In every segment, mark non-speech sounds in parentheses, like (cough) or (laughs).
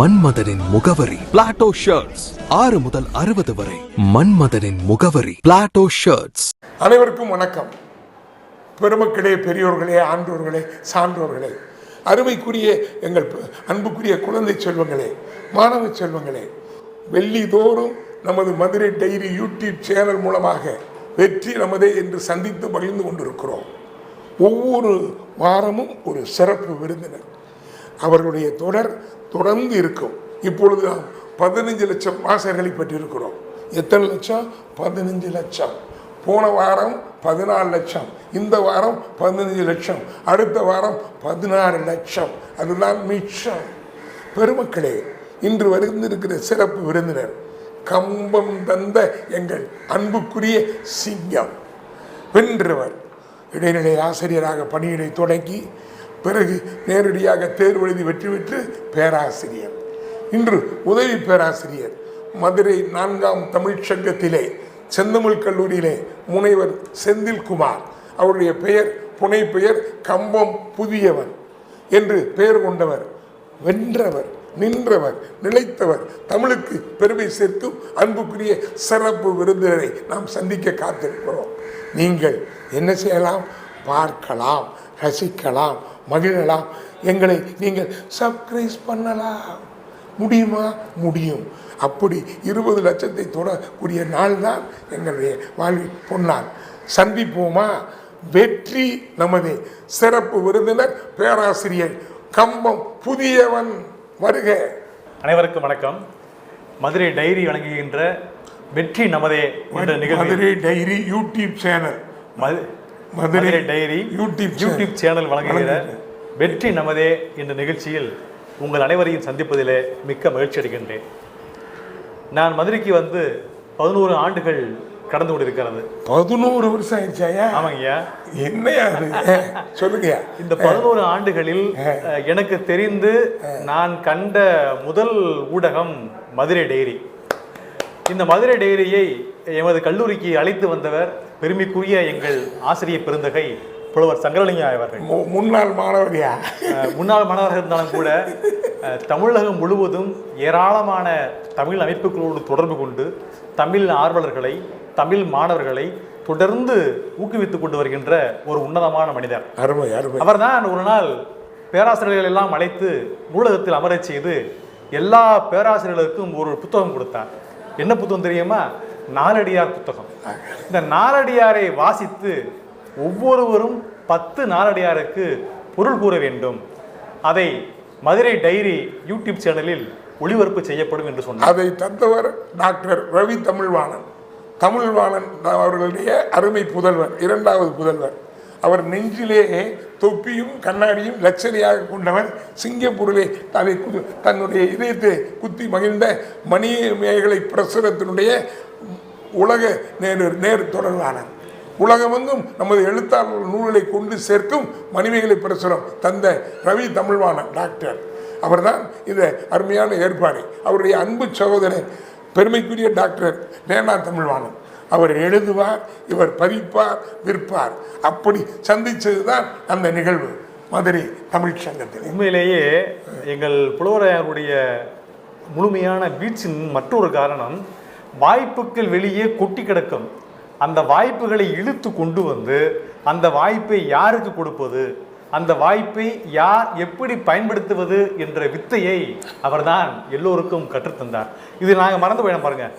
மன்மதனின் முகவரி. Plato shirts ஆறு முதல் அறுபது வரை. மன்மதனின் முகவரி. பிளாட்டோ ஷர்ட்ஸ் அனைவருக்கும் வணக்கம். பெருமக்களே பெரியோர்களே ஆன்றோர்களே சான்றோர்களே. அருமைக்குரிய எங்கள் அன்புக்குரிய குழந்தை செல்வங்களே மாணவ செல்வங்களே வெள்ளிதோறும் நமது மதுரை டைரி யூடியூப் சேனல் மூலமாக வெற்றி நமதே என்று சந்தித்து மகிழ்ந்து கொண்டிருக்கிறோம். ஒவ்வொரு வாரமும் ஒரு சிறப்பு விருந்தினர். அவர்களுடைய தொடர் தொடர்ந்து இருக்கும். இப்பொழுது நாம் பதினஞ்சு லட்சம் வாசகர்களை பெற்றிருக்கிறோம். எத்தனை லட்சம்? பதினஞ்சு லட்சம். போன வாரம் பதினாலு லட்சம். இந்த வாரம் பதினஞ்சு லட்சம். அடுத்த வாரம் பதினாறு லட்சம். அதுதான் மிச்சம். பெருமக்களே இன்று வருந்திருக்கிற சிறப்பு விருந்தினர் கம்பம் தந்த எங்கள் அன்புக்குரிய சிங்கம். வென்றவர் இடைநிலை ஆசிரியராக பணியினை தொடங்கி பிறகு நேரடியாக தேர்வு எழுதி வெற்றி பெற்று பேராசிரியர். இன்று உதவி பேராசிரியர். மதுரை நான்காம் தமிழ்ச் சங்கத்திலே செந்தமிழ் கல்லூரியிலே முனைவர் செந்தில்குமார் அவருடைய பெயர் புனை பெயர் கம்பம் புதியவன் என்று பெயர் கொண்டவர். வென்றவர் நின்றவர் நிலைத்தவர். தமிழுக்கு பெருமை சேர்க்கும் அன்புக்குரிய சிறப்பு விருந்தினரை நாம் சந்திக்க காத்திருக்கிறோம். நீங்கள் என்ன செய்யலாம்? பார்க்கலாம் ரசிக்கலாம் மகிழலாம் எங்களை நீங்கள் சப்ஸ்கிரைப் பண்ணலாம். முடியுமா? முடியும். அப்படி இருபது லட்சத்தை தொடக்கூடிய நாள் தான் எங்களுடைய வாழ்வில் பொன்னாள். சந்திப்போமா? வெற்றி நமது. சிறப்பு விருந்தினர் பேராசிரியர் கம்பம் புதியவன் வருக. அனைவருக்கும் வணக்கம். மதுரை டைரி வழங்குகின்ற வெற்றி நமதே என்ற நிகழ்வு மதுரை டைரி யூடியூப் சேனல். மது- Madurai diary YouTube YouTube channel வழங்குகிற வெற்றி நமதே என்ற நிகழ்ச்சியில் உங்கள் அனைவரையும் சந்திப்பதிலே மிக்க மகிழ்ச்சி அடைகின்றேன். நான் மதுரைக்கு வந்து பதினோரு ஆண்டுகள் கடந்து கொண்டிருக்கிறது. பதினோரு வருஷம் ஆயிடுச்சாயா ஆமாங்கய்யா என்னையா அஹ், சொல்லுங்கய்யா. இந்த பதினோரு ஆண்டுகளில் எனக்கு தெரிந்து நான் கண்ட முதல் ஊடகம் மதுரை டைரி. இந்த மதுரை டைரியை எமது கல்லூரிக்கு அழைத்து வந்தவர் பெருமைக்குரிய எங்கள் ஆசிரியர் பெருந்தகை புலவர் சங்கரலிங்கம் அவர்கள். முன்னாள் மாணவரியா? முன்னாள் மாணவர்கள் இருந்தாலும் கூட தமிழகம் முழுவதும் ஏராளமான தமிழ் அமைப்புகளோடு தொடர்பு கொண்டு தமிழ் ஆர்வலர்களை தமிழ் மாணவர்களை தொடர்ந்து ஊக்குவித்துக் கொண்டு வருகின்ற ஒரு உன்னதமான மனிதர். அருமை அருமை. அவர்தான் ஒரு நாள் பேராசிரியர்கள் எல்லாம் அழைத்து நூலகத்தில் அமரச் செய்து எல்லா பேராசிரியர்களுக்கும் ஒரு புத்தகம் கொடுத்தார் என்ன புத்தகம் தெரியுமா? நாலடியார் புத்தகம். இந்த நாலடியாரை வாசித்து ஒவ்வொருவரும் பத்து நாளடியாருக்கு பொருள் கூற வேண்டும். அதை மதுரை டைரி யூடியூப் சேனலில் ஒளிபரப்பு செய்யப்படும் என்று சொன்னார். அதை தந்தவர் டாக்டர் ரவி தமிழ்வாணன். தமிழ்வாணன் அவர்களுடைய அருமை புதல்வர் இரண்டாவது புதல்வர். அவர் நெஞ்சிலே தொப்பியும் கண்ணாடியும் லட்சரியாக கொண்டவர் சிங்கப்பூரிலே அதை தன்னுடைய இதயத்தை குத்தி மகிழ்ந்த மணிமேகலை பிரசுரத்தினுடைய உலக நேர் நேர் தொடர்பாளர். உலகமெங்கும் நமது எழுத்தாளர் நூல்களை கொண்டு சேர்க்கும் மணிமேகலை பிரசுரம் தந்த ரவி தமிழ்வாணன் டாக்டர். அவர்தான் இந்த அருமையான ஏற்பாடு. அவருடைய அன்பு சகோதரர் பெருமைக்குரிய டாக்டர் நேனா தமிழ்வாணன். அவர் எழுதுவார் இவர் பதிப்பார் விற்பார். அப்படி சந்தித்தது தான் அந்த நிகழ்வு மதுரை தமிழ் சங்கத்தில். உண்மையிலேயே எங்கள் புலவரையாருடைய முழுமையான வீழ்ச்சியின் மற்றொரு காரணம் வாய்ப்புகள் வெளியே கொட்டி கிடக்கும். அந்த வாய்ப்புகளை இழுத்து கொண்டு வந்து அந்த வாய்ப்பை யாருக்கு கொடுப்பது? அந்த வாய்ப்பை யார் எப்படி பயன்படுத்துவது என்ற வித்தையை அவர்தான் எல்லோருக்கும் கற்றுத்தந்தார். இது நாங்கள் மறந்து போயிடும் பாருங்க.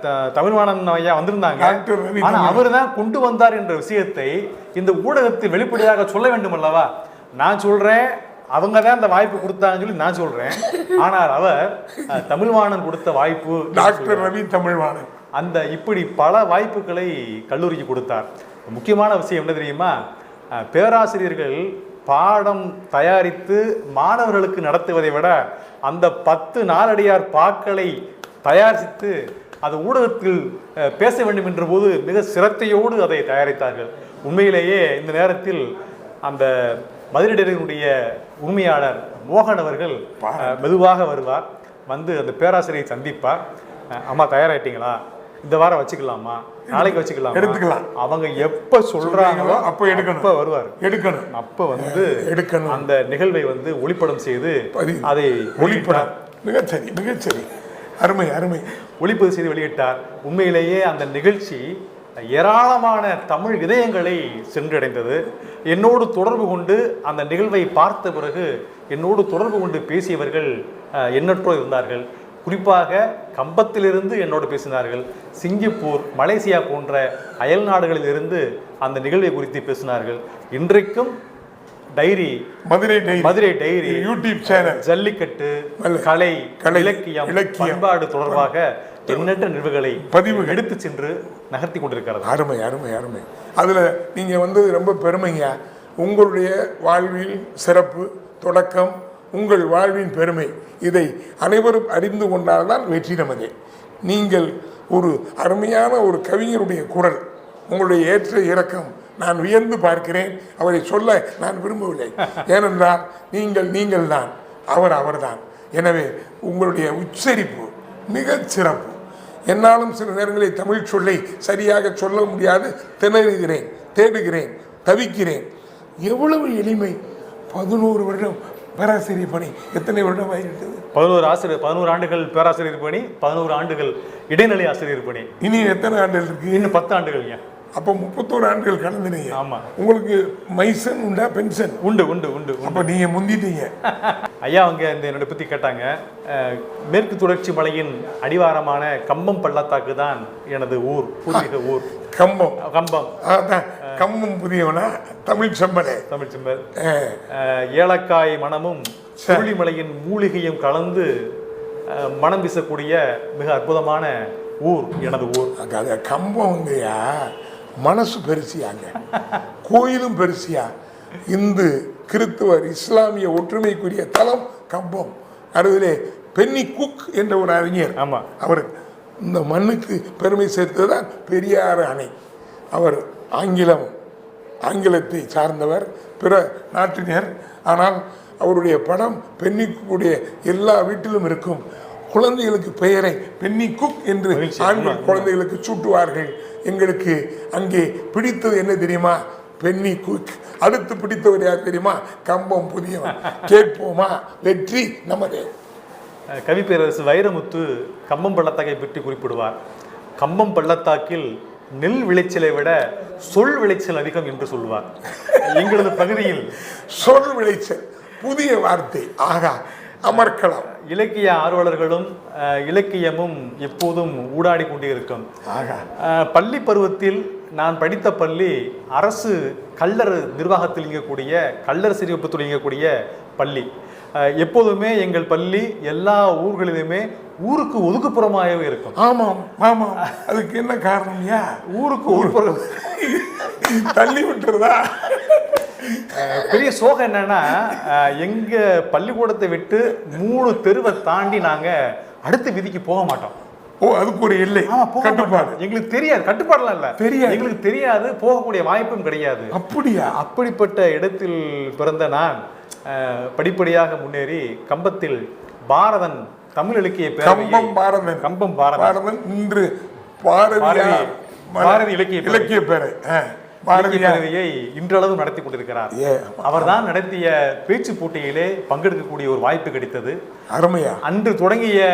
த- தமிழ்வாணன் ஐயா வந்திருந்தாங்க. டாக்டர் ரவி ஆனா அவர் தான் கொண்டு வந்தார் என்ற விஷயத்தை இந்த ஊடகத்தில் வெளிப்படையாக சொல்ல வேண்டும் அல்லவா? நான் சொல்றேன் அவங்க தான் அந்த வாய்ப்பு கொடுத்தாங்கன்னு சொல்லி நான் சொல்றேன். ஆனால் அவர் தமிழ்வாணன் கொடுத்த வாய்ப்பு டாக்டர் ரவி தமிழ்வாணன். அந்த இப்படி பல வாய்ப்புகளை கல்லூரிக்கு கொடுத்தார். முக்கியமான விஷயம் என்ன தெரியுமா? பேராசிரியர்கள் பாடம் தயாரித்து மாணவர்களுக்கு நடத்துவதை விட அந்த பத்து நாலடியார் பாக்களை தயாரித்து அது ஊடகத்தில் பேச வேண்டும் என்ற போது மிக சிரத்தையோடு அதை தயாரித்தார்கள். உண்மையிலேயே இந்த நேரத்தில் அந்த மதுரையினுடைய உரிமையாளர் மோகன் அவர்கள் மெதுவாக வருவார் வந்து அந்த பேராசிரியை சந்திப்பார். அம்மா தயாராயிட்டீங்களா? இந்த வாரம் வச்சுக்கலாமா? நாளைக்கு வச்சுக்கலாம்? எடுத்துக்கலாம். அவங்க எப்ப சொல்றாங்களோ அப்ப எடுக்கணும். அப்ப வருவார். எடுக்கணும். அப்ப வந்து எடுக்கணும். அந்த நிகழ்வை வந்து ஒளிப்படம் செய்து. அதை ஒளிப்படம். மிகச்சரி மிகச்சரி. அருமை அருமை. ஒளிப்பதிவு செய்து வெளியிட்டார். உண்மையிலேயே அந்த நிகழ்ச்சி ஏராளமான தமிழ் இதயங்களை சென்றடைந்தது. என்னோடு தொடர்பு கொண்டு அந்த நிகழ்வை பார்த்த பிறகு என்னோடு தொடர்பு கொண்டு பேசியவர்கள் அஹ், எண்ணற்றோர் இருந்தார்கள். குறிப்பாக கம்பத்திலிருந்து என்னோடு பேசினார்கள். சிங்கப்பூர் மலேசியா போன்ற அயல் நாடுகளிலிருந்து அந்த நிகழ்வை குறித்து பேசினார்கள். இன்றைக்கும் diary Madurai diary Madurai diary YouTube channel jallikattu கலை கலை, இலக்கியம் இலக்கியம். பண்பாடு தொடர்பாக எண்ணற்ற நிகழ்வுகளை பதிவுகள். எடுத்து சென்று நகர்த்தி கொண்டிருக்கிறது. அருமை அருமை அருமை. அதில் நீங்கள் வந்து ரொம்ப பெருமைங்க. உங்களுடைய வாழ்வில் சிறப்பு தொடக்கம் உங்கள் வாழ்வின் பெருமை. இதை அனைவரும் அறிந்து கொண்டால்தான் வெற்றி நமதே. நீங்கள் ஒரு அருமையான ஒரு கவிஞருடைய குரல் உங்களுடைய ஏற்ற இறக்கம் நான் வியந்து பார்க்கிறேன். அவரை சொல்ல நான் விரும்பவில்லை. ஏனென்றால் நீங்கள் நீங்கள் தான் அவர் அவர்தான். எனவே உங்களுடைய உச்சரிப்பு மிகச் சிறப்பு. என்னாலும் சில நேரங்களில் தமிழ் சொல்லை சரியாக சொல்ல முடியாது. திணறுகிறேன் தேடுகிறேன் தவிக்கிறேன். எவ்வளவு எளிமை. பதினோரு வருடம் பேராசிரியர் பணி எத்தனை வருடம் ஆகிவிட்டது பதினோரு ஆசிரியர் பதினோரு ஆண்டுகள் பேராசிரியர் பணி பதினோரு ஆண்டுகள் இடைநிலை ஆசிரியர் பணி. இனி எத்தனை ஆண்டுகள் இருக்கு? இன்னும் பத்து ஆண்டுகள் ஏன் அப்போ முப்பத்தோரு ஆண்டுகள் கடந்துனீங்க. ஆமா. உங்களுக்கு மைசன் உண்டா பென்ஷன் உண்டு உண்டு உண்டு. அப்போ நீங்க முந்திட்டீங்க. (laughs) ஐயா அவங்க இந்த என்னோட பத்தி கேட்டாங்க. மேற்கு தொடர்ச்சி மலையின் அடிவாரமான கம்பம் பள்ளத்தாக்கு தான் எனது ஊர் பூர்வீக ஊர். கம்பம். கம்பம். கம்பம் புதியவனா? தமிழ் செம்மலே தமிழ் அஹ், ஏலக்காய் மணமும் சுருளிமலையின் மூலிகையும் கலந்து மனம் வீசக்கூடிய மிக அற்புதமான ஊர் எனது ஊர். அது கம்பம்ங்கய்யா மனசு பெருசியாங்க. (laughs) கோயிலும் பெருசியா. இந்து கிறித்துவர் இஸ்லாமிய ஒற்றுமைக்குரிய தலம் கம்பம். அதிலே பென்னி குக் என்ற ஒரு அறிஞர். ஆமா. அவர் இந்த மண்ணுக்கு பெருமை சேர்த்ததுதான் பெரியார் அணை. அவர் ஆங்கிலம் ஆங்கிலத்தை சார்ந்தவர் பிற நாட்டினர். ஆனால் அவருடைய படம் பென்னிக்குடைய எல்லா வீட்டிலும் இருக்கும். குழந்தைகளுக்கு பெயரை பென்னி குக் என்று. ஆண்கள். குழந்தைகளுக்கு சூட்டுவார்கள். எங்களுக்கு அங்கே பிடித்தது என்ன தெரியுமா? பென்னி குக் அடுத்து பிடித்தவர் யார் தெரியுமா? கம்பம் புதியவன் (laughs) கேட்போமா? வெற்றி நமதே. கவிப்பேரரசு வைரமுத்து கம்பம் பள்ளத்தாக்கை பற்றி குறிப்பிடுவார். கம்பம் பள்ளத்தாக்கில் நெல் விளைச்சலை விட சொல் விளைச்சல் அதிகம் என்று சொல்வார் எங்களது பகுதியில் சொல் விளைச்சல் புதிய வார்த்தை. ஆகா அமர்க்கலாம். இலக்கிய ஆர்வலர்களும் இலக்கியமும் எப்போதும் ஊடாடி கொண்டே இருக்கும் பள்ளி பருவத்தில் நான் படித்த பள்ளி அரசு கல்லர் நிர்வாகத்தில் இயங்கக்கூடிய கல்லர் சிறிவப்பத்தில் இயங்கக்கூடிய பள்ளி. எப்போதுமே எங்கள் பள்ளி எல்லா ஊர்களிலுமே ஊருக்கு ஒதுக்குப்புறமாகவே இருக்கும். ஆமாம் ஆமாம். அதுக்கு என்ன காரணம் யா ஊருக்கு ஒதுக்குப்புறம் தள்ளி விட்டுறதா? அஹ், பெரிய சோகம் என்னன்னா எங்க பள்ளிக்கூடத்தை விட்டு மூணு தெருவை தாண்டி நாங்க அடுத்த விதிக்கு போக மாட்டோம். ஓ அதுக்கு ஒரு போக கட்டுப்பாடு. எங்களுக்கு தெரியாது. கட்டுப்பாடுலாம் இல்ல. தெரியாது. எங்களுக்கு தெரியாது. போகக்கூடிய வாய்ப்பும் கிடையாது. அப்படியா? அப்படிப்பட்ட இடத்தில் பிறந்த நான் படிப்படியாக முன்னேறி கம்பத்தில் பாரதன் தமிழ் இலக்கிய கம்பம் பாரதன். கம்பம் பாரதன். இன்று பாரதியார் பாரதி- இலக்கிய. இலக்கிய பேரை பேரவையை இன்றளவு நடத்தி கொண்டிருக்கிறார். அவர்தான் நடத்திய பேச்சு போட்டியிலே பங்கெடுக்கக்கூடிய ஒரு வாய்ப்பு கிடைத்தது. அருமையா. அன்று தொடங்கிய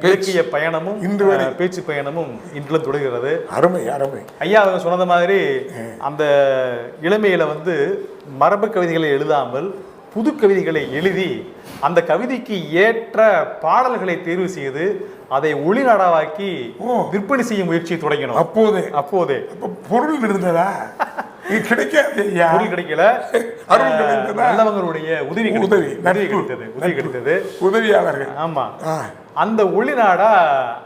இலக்கிய பயணமும் இன்று வரை. பேச்சு பயணமும் இன்றும் தொடர்கிறது. அருமை அருமை. ஐயா அவங்க சொன்னது மாதிரி அந்த இளமையில வந்து மரபு கவிதைகளை எழுதாமல் புது கவிதைகளை எழுதி அந்த கவிதைக்கு ஏற்ற பாடல்களை தேர்வு செய்து அதை ஒளிநாடாவாக்கி. விற்பனை செய்யும் முயற்சியை தொடங்கினோம். அப்போதே. அப்போதே. அப்ப பொருள் இருந்ததா கிடைக்காது பொருள் கிடைக்கல? நல்லவங்களுடைய உதவி. உதவி, உதவி கிடைத்தது. உதவி கிடைத்தது. உதவியாளர்கள். ஆமா. அந்த ஒளிநாடா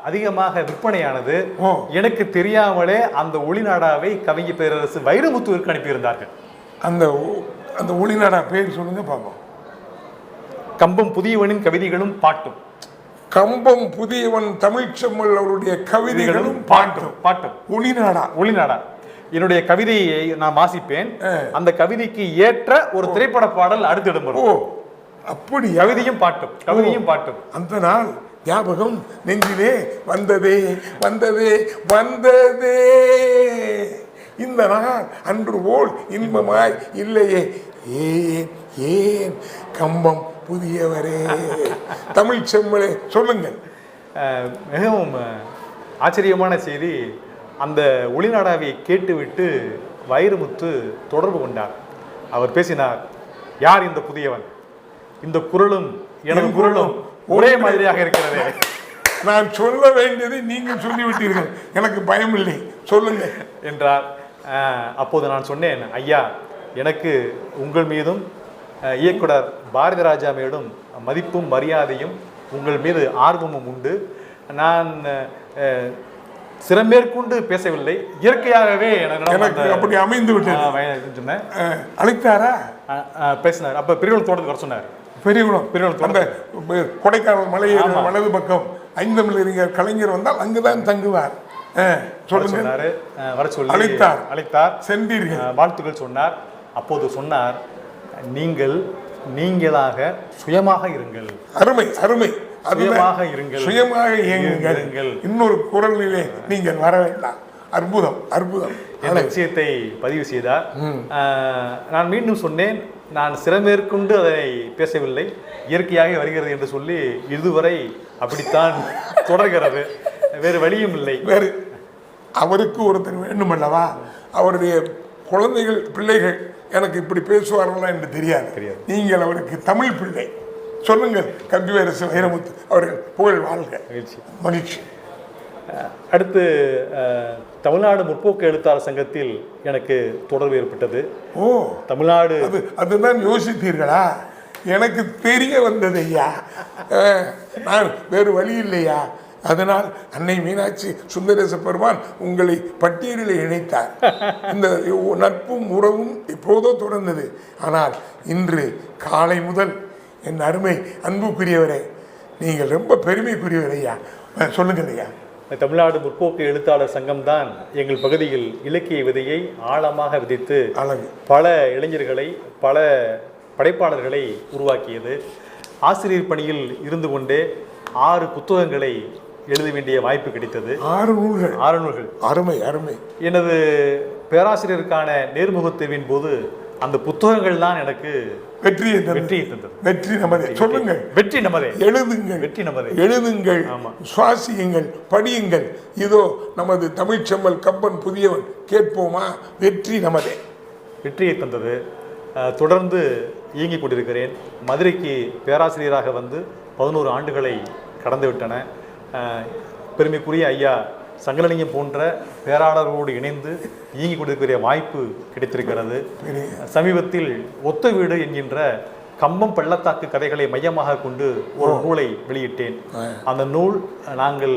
அதிகமாக விற்பனையானது. எனக்கு தெரியாமலே அந்த ஒளிநாடாவை கவிஞர் பேரரசு வைரமுத்துவிற்கு அனுப்பியிருந்தார்கள். அந்த அந்த ஒளிநாடா பேர் சொல்லுங்க பார்ப்போம். கம்பம் புதியவனின் கவிதைகளும் பாட்டும். கம்பம் புதியவன் தமிழ்ச்செம்மல் அவருடைய கவிதைகளும் பாட்டும். பாட்டும். ஒளிநாடா. ஒளிநாடா. என்னுடைய கவிதையை நான் வாசிப்பேன். அந்த கவிதைக்கு ஏற்ற ஒரு திரைப்பட பாடல் அடுத்து ஓ. இடம்பெறும் அப்படி கவிதையும் பாட்டும். கவிதையும் பாட்டும். அந்த நாள் ஞாபகம் நெஞ்சிலே வந்ததே வந்ததே வந்ததே. இந்த நாள் அன்று போல் இன்பமாய் இல்லையே. ஏன் ஏன் கம்பம் புதியவரே? (laughs) தமிழ் செம்மலே சொல்லுங்கள். மிகவும் ஆச்சரியமான செய்தி. அந்த ஒளிநாடாவியை கேட்டுவிட்டு வைரமுத்து தொடர்பு கொண்டார். அவர் பேசினார் யார் இந்த புதியவன்? இந்த குரலும் எனது என் குரலும் ஒரே மாதிரியாக இருக்கிறது. நான் சொல்ல வேண்டியதை நீங்கள் சொல்லிவிட்டீர்கள். எனக்கு பயம் இல்லை சொல்லுங்க என்றார். அப்போது நான் சொன்னேன் ஐயா எனக்கு உங்கள் மீதும் இயக்குனர் பாரதி ராஜா மீதும் மதிப்பும் மரியாதையும் உங்கள் மீது ஆர்வமும் உண்டு. நான் சிறமேற்கொண்டு பேசவில்லை. இயற்கையாகவே எனக்கு அப்படி அமைந்து விட்டது. சொன்னேன். அழைத்தாரா? பேசினார். அப்போ பெரியவள் தோட்டத்துக்கு வர சொன்னார். பெரியகுளம் பெரியகுளம் அந்த கொடைக்கானல் மலையேற ஆமா. வலது பக்கம் ஐந்தமிழ் அறிஞர் கலைஞர் வந்தால் அங்குதான் தங்குவார். சொன்னாரு. வர சொல்லி அழைத்தார். அழைத்தார். சென்றீர்கள். வாழ்த்துக்கள் சொன்னார். அப்போது சொன்னார் நீங்கள் நீங்களாக சுயமாக இருங்கள். அருமை அருமை. சுயமாக இருங்கள். சுயமாக இயங்குங்கள். இன்னொரு குரலிலே நீங்கள் வர வேண்டாம். அற்புதம் அற்புதம். என்ற விஷயத்தை பதிவு செய்தார். நான் மீண்டும் சொன்னேன் நான் சிறமேற்கொண்டு அதை பேசவில்லை. இயற்கையாக வருகிறது என்று சொல்லி இதுவரை அப்படித்தான் (laughs) தொடர்கிறது. வேறு வழியும் இல்லை. வேறு அவருக்கு ஒருத்தர் வேண்டுமல்லவா? அவருடைய குழந்தைகள் பிள்ளைகள் எனக்கு இப்படி பேசுவார்களா என்று தெரியாது. நீங்கள் அவருக்கு தமிழ் பிள்ளை. சொல்லுங்கள் கவியரசு வைரமுத்து அவர்கள் புகழ் வாழ்க. மகிழ்ச்சி. மகிழ்ச்சி. அடுத்து தமிழ்நாடு முற்போக்கு எழுத்தாளர் சங்கத்தில் எனக்கு தொடர்பு ஏற்பட்டது. ஓ தமிழ்நாடு அது அதுதான் யோசித்தீர்களா? எனக்கு தெரிய வந்தது ஐயா. நான் வேறு வழி இல்லையா? அதனால் அன்னை மீனாட்சி சுந்தரேச பெருமான் உங்களை பட்டியலில் இணைத்தார். இந்த நட்பும் உறவும் எப்போதோ தொடர்ந்தது. ஆனால் இன்று காலை முதல் என் அருமை அன்புக்குரியவரே நீங்கள் ரொம்ப பெருமைக்குரியவர் ஐயா. அஹ், சொல்லுங்கள் ஐயா. தமிழ்நாடு முற்போக்கு எழுத்தாளர் சங்கம்தான் எங்கள் பகுதியில் இலக்கிய விதையை ஆழமாக விதைத்து பல இளைஞர்களை பல படைப்பாளர்களை உருவாக்கியது. ஆசிரியர் பணியில் இருந்து கொண்டே ஆறு புத்தகங்களை எழுத வேண்டிய வாய்ப்பு கிடைத்தது. ஆறு நூல்கள். ஆறு நூல்கள். அருமை அருமை. எனது பேராசிரியருக்கான நேர்முகத் தேர்வின் போது அந்த புத்தகங்கள் தான் எனக்கு. வெற்றியை தந்தது. வெற்றி நமது. சொல்லுங்கள். வெற்றி நமதே. எழுதுங்கள். வெற்றி நமதே. எழுதுங்கள். சுவாசியுங்கள். படியுங்கள். இதோ நமது தமிழ்ச்செம்மல் கம்பன் புதியவன். கேட்போமா? வெற்றி நமதே. வெற்றியை தந்தது. தொடர்ந்து இயங்கிக் கொண்டிருக்கிறேன். மதுரைக்கு பேராசிரியராக வந்து பதினோரு ஆண்டுகளை கடந்து விட்டன. அஹ், பெருமைக்குரிய ஐயா சங்கரலிங்கம் போன்ற பேராளர்களோடு இணைந்து இயங்கிக் கொண்டிருக்கிற வாய்ப்பு கிடைத்திருக்கிறது. சமீபத்தில் ஒத்த வீடு என்கின்ற கம்பம் பள்ளத்தாக்கு கதைகளை மையமாக கொண்டு ஒரு நூலை வெளியிட்டேன். அந்த நூல் நாங்கள்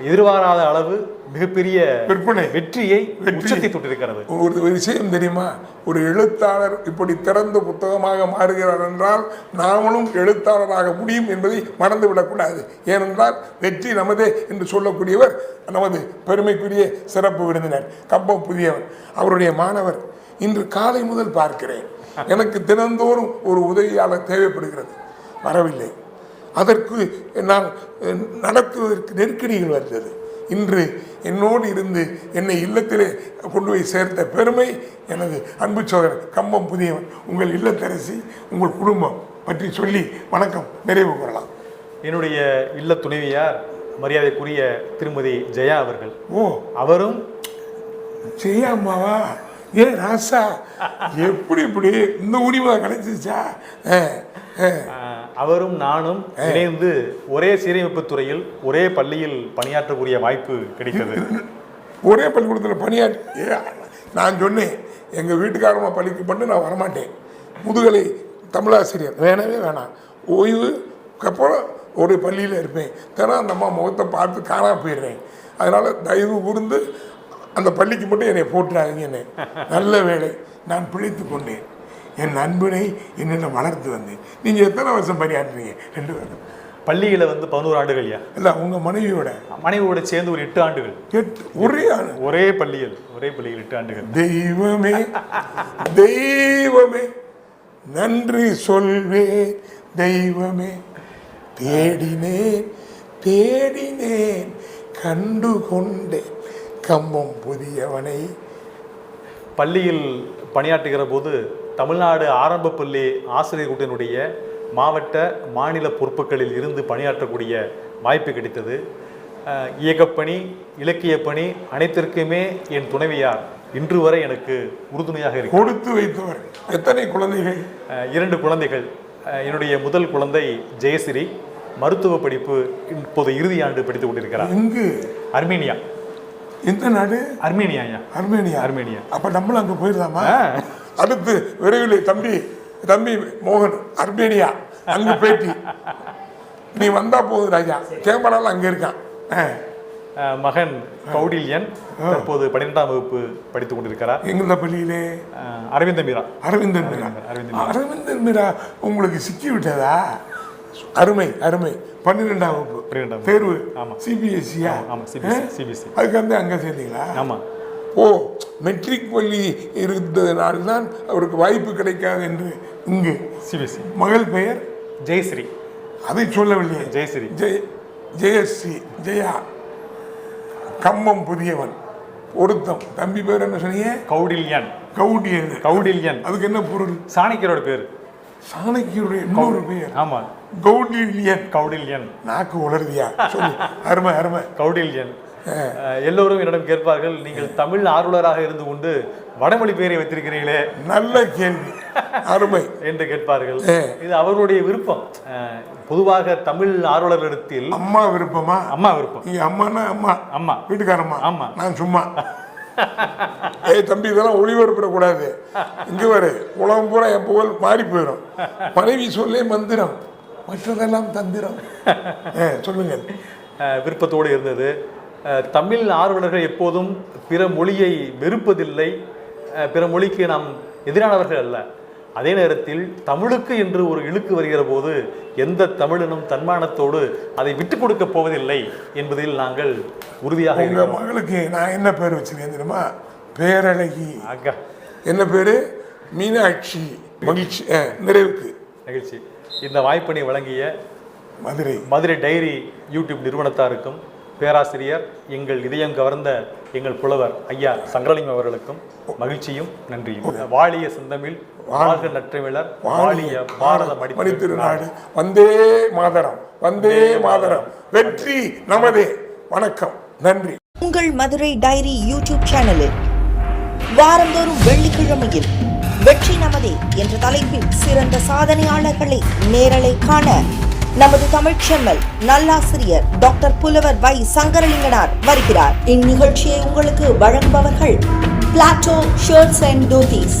எதிர்பாராத அளவு மிகப்பெரிய விற்பனை. வெற்றியை வெற்றி. உச்சத்தை தொட்டிருக்கிறது. ஒரு விஷயம் தெரியுமா? ஒரு எழுத்தாளர் இப்படி திறந்த புத்தகமாக மாறுகிறார் என்றால் நாமளும் எழுத்தாளராக முடியும் என்பதை மறந்துவிடக்கூடாது. ஏனென்றால் வெற்றி நமதே என்று சொல்லக்கூடியவர் நமது பெருமைக்குரிய சிறப்பு விருந்தினர் கம்பம் புதியவர். அவருடைய மாணவர் இன்று காலை முதல் பார்க்கிறேன். எனக்கு தினந்தோறும் ஒரு உதவியாளர் தேவைப்படுகிறது. வரவில்லை. அதற்கு நான் நடத்துவதற்கு நெருக்கடிகள் வந்தது. இன்று என்னோடு இருந்து என்னை இல்லத்திலே கொண்டு போய் சேர்த்த பெருமை எனது அன்பு சோதரர் கம்பம் புதியவன் உங்கள் இல்லத்தரசி உங்கள் குடும்பம் பற்றி சொல்லி வணக்கம் நிறைவு கூறலாம். என்னுடைய இல்ல துணைவியார் மரியாதைக்குரிய திருமதி ஜெயா அவர்கள். ஓ. அவரும் செய்யாமாவா ஏ ராசா எப்படி இப்படி இந்த உரிமை கிடைச்சிச்சா? அவரும் நானும் இணைந்து ஒரே சீரமைப்பு துறையில் ஒரே பள்ளியில் பணியாற்றக்கூடிய வாய்ப்பு கிடைத்தது. ஒரே பள்ளிக்கூடத்தில் பணியாற்றி நான் சொன்னேன் எங்கள் வீட்டுக்காரமா பள்ளிக்கு பண்ணி நான் வரமாட்டேன். முதுகலை தமிழாசிரியர். வேணவே வேணாம். ஓய்வுக்கு அப்புறம் ஒரு பள்ளியில் இருப்பேன். தினம் அந்த அம்மா முகத்தை பார்த்து காணாம போயிடுறேன். அதனால் தயவு கூர்ந்து அந்த பள்ளிக்கு மட்டும் என்னை போட்டுறாதீங்கன்னு நல்ல வேலை நான் பிழைத்து கொண்டேன். என் அன்பினை என்னிடம் வளர்த்து வந்தேன். நீங்கள் எத்தனை வருஷம் பணியாற்றுறீங்க? ரெண்டு பேரும் பள்ளியில வந்து பதினோரு ஆண்டுகள் ஐயா. இல்லை உங்கள் மனைவியோட. மனைவியோட சேர்ந்து ஒரு எட்டு ஆண்டுகள். எட்டு ஒரே ஒரே பள்ளியில் ஒரே பள்ளியில் எட்டு ஆண்டுகள். தெய்வமே தெய்வமே நன்றி சொல்வே தெய்வமே தேடினேன் தேடினேன் கண்டு கொண்டேன் கம்பம் புதியவனை. பள்ளியில் பணியாற்றுகிற போது தமிழ்நாடு ஆரம்ப பள்ளி ஆசிரியர் கூட்டினுடைய மாவட்ட மாநில பொறுப்புகளில் இருந்து பணியாற்றக்கூடிய வாய்ப்பு கிடைத்தது. இயக்கப்பணி இலக்கிய பணி அனைத்திற்குமே என் துணைவியார் இன்று வரை எனக்கு உறுதுணையாக இருக்கிறார். கொடுத்து வைத்தவர் எத்தனை குழந்தைகள்? இரண்டு குழந்தைகள். என்னுடைய முதல் குழந்தை ஜெயஸ்ரீ மருத்துவ படிப்பு இப்போது இறுதி ஆண்டு படித்துக் கொண்டிருக்கிறார். எங்கு? அர்மீனியா. எந்த நாடு? அர்மீனியா ஐயா. அர்மேனியா. அர்மேனியா. அப்ப நம்மளும் அங்க போயிடலாமா. அடுத்து விரைவில் தம்பி தம்பி மோகன் அர்மேனியா. அங்க பேட்டி நீ வந்தா போதும் ராஜா. கேமரால அங்க இருக்கான். மகன் கௌடில்யன் தற்போது பன்னிரெண்டாம் வகுப்பு படித்துக் கொண்டிருக்கிறார். எந்த பள்ளியிலே? அஹ், அரவிந்த மீரா. அரவிந்தன் மீரா. அரவிந்தன் அரவிந்தன் மீரா உங்களுக்கு சிக்கி விட்டதா? அருமை அருமை. பன்னிரெண்டாம் வகுப்பு. பன்னிரெண்டாம். தேர்வு. ஆமா. சிபிஎஸ்சியா ஆமா, CBSE, CBSE. அதுக்கு வந்து அங்க சேர்ந்தீங்களா? ஆமா. ஓ மெட்ரிக் பள்ளி இருந்ததினால்தான் அவருக்கு வாய்ப்பு கிடைக்காது என்று இங்கு. சிபிஎஸ்சி மகள் பெயர்? ஜெயஸ்ரீ. அதை சொல்லவில்லை. ஜெயஸ்ரீ. ஜெய ஜெயஸ்ரீ ஜெயா. கம்மம் புதியவன். பொருத்தம். தம்பி பேர் என்ன சொன்னீங்க? கௌடில்யன். கவுடியன் கௌடில்யன். அதுக்கு என்ன பொருள்? சாணக்கியரோட பேர். சாணக்கியருடைய இன்னொரு பெயர். ஆமா. கவுடியன் கௌடில்யன். நாக்கு உளருதியா அருமை அருமை. கௌடில்யன். எல்லோரும் என்னிடம் கேட்பார்கள் நீங்கள் தமிழ் ஆர்வலராக இருந்து கொண்டு வடமொழி பெயரை வைத்திருக்கிறீர்களே. நல்ல கேள்வி. அருமை. என்று கேட்பார்கள். இது அவர்களுடைய விருப்பம். பொதுவாக தமிழ் ஆர்வலர்களிடத்தில் அம்மா விருப்பமா? அம்மா விருப்பம். நீங்க அம்மானா அம்மா. அம்மா. வீட்டுக்காரம்மா. ஆமா. நான் சும்மா. ஏய் தம்பி இதெல்லாம் ஒளிபரப்பிடக்கூடாது. இங்க வரு உலகம் பூரா என் புகழ் மாறி போயிடும் மனைவி சொல்லே மந்திரம். மற்றதெல்லாம் தந்திரம். (laughs) சொல்லுங்கள். விருப்பத்தோடு இருந்தது. தமிழ் ஆர்வலர்கள் எப்போதும் பிற மொழியை வெறுப்பதில்லை. பிற மொழிக்கு நாம் எதிரானவர்கள் அல்ல. அதே நேரத்தில் தமிழுக்கு என்று ஒரு இழுக்கு வருகிற போது எந்த தமிழனும் தன்மானத்தோடு அதை விட்டுக் கொடுக்க போவதில்லை என்பதில் நாங்கள் உறுதியாக இருக்கிறோம். மகளுக்கு நான் என்ன பேர் வச்சிருக்கேன் தெரியுமா? பேரழகி. அக்கா என்ன பேரு? மீனாட்சி. மகிழ்ச்சி. நிறைவுக்கு. நிகழ்ச்சி இந்த வாய்ப்பினை வழங்கிய மதுரை. மதுரை டைரி யூடியூப் நிறுவனத்தாருக்கும் பேராசிரியர் எங்கள் இதயம் கவர்ந்த எங்கள் புலவர் ஐயா சங்கரலிங்கம் அவர்களுக்கும் மகிழ்ச்சியும் நன்றியும். வாழிய செந்தமிழ் வாழ்க. நற்றமிழர் வாழிய பாரத மடித்திருநாடு மணித்திருநாடு வந்தே மாதரம். வந்தே மாதரம். வெற்றி நமதே. வணக்கம். நன்றி. உங்கள் மதுரை டைரி யூடியூப் சேனலில் வாரந்தோறும் வெள்ளிக்கிழமையில் வெற்றி நமதே என்ற தலைப்பில் சிறந்த சாதனையாளர்களை நேரலை காண நமது தமிழ்ச் செம்மல் நல்லாசிரியர் டாக்டர் புலவர் வை சங்கரலிங்கனார் வருகிறார். இந்நிகழ்ச்சியை உங்களுக்கு வழங்குபவர்கள் பிளாட்டோ ஷர்ட்ஸ் அண்ட் தோதீஸ்